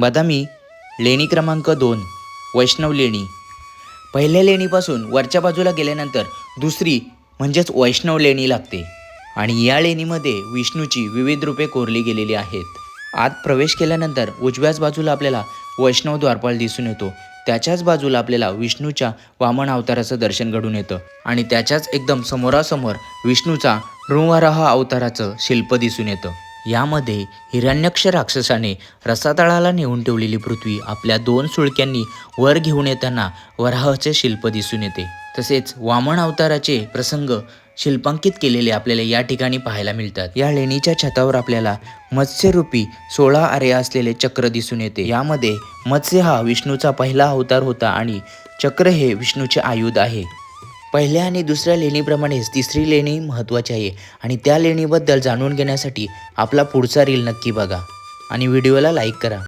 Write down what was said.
बदामी लेणी क्रमांक दोन वैष्णव लेणी. पहिल्या लेणीपासून वरच्या बाजूला गेल्यानंतर दुसरी म्हणजेच वैष्णव लेणी लागते. आणि या लेणीमध्ये विष्णूची विविध रूपे कोरली गेलेली आहेत. आत प्रवेश केल्यानंतर उजव्याच बाजूला आपल्याला वैष्णव द्वारपाल दिसून येतो. त्याच्याच बाजूला आपल्याला विष्णूच्या वामन अवताराचं दर्शन घडून येतं. आणि त्याच्याच एकदम समोरासमोर विष्णूचा नृवराह अवताराचं शिल्प दिसून येतं. यामध्ये हिरण्यक्ष राक्षसाने रसातळाला नेऊन ठेवलेली पृथ्वी आपल्या दोन सुळक्यांनी वर घेऊन येताना वराहाचे शिल्प दिसून येते. तसेच वामन अवताराचे प्रसंग शिल्पांकित केलेले आपल्याला या ठिकाणी पाहायला मिळतात. या लेणीच्या छतावर आपल्याला मत्स्यरूपी सोळा आर्या असलेले चक्र दिसून येते. यामध्ये मत्स्य हा विष्णूचा पहिला अवतार होता आणि चक्र हे विष्णूचे आयुध आहे. पहिल्या आणि दुसऱ्या लेणीप्रमाणेच तिसरी लेणी महत्त्वाची आहे आणि त्या लेणीबद्दल जाणून घेण्यासाठी आपला पुढचा रील नक्की बघा. आणि व्हिडिओला लाईक करा.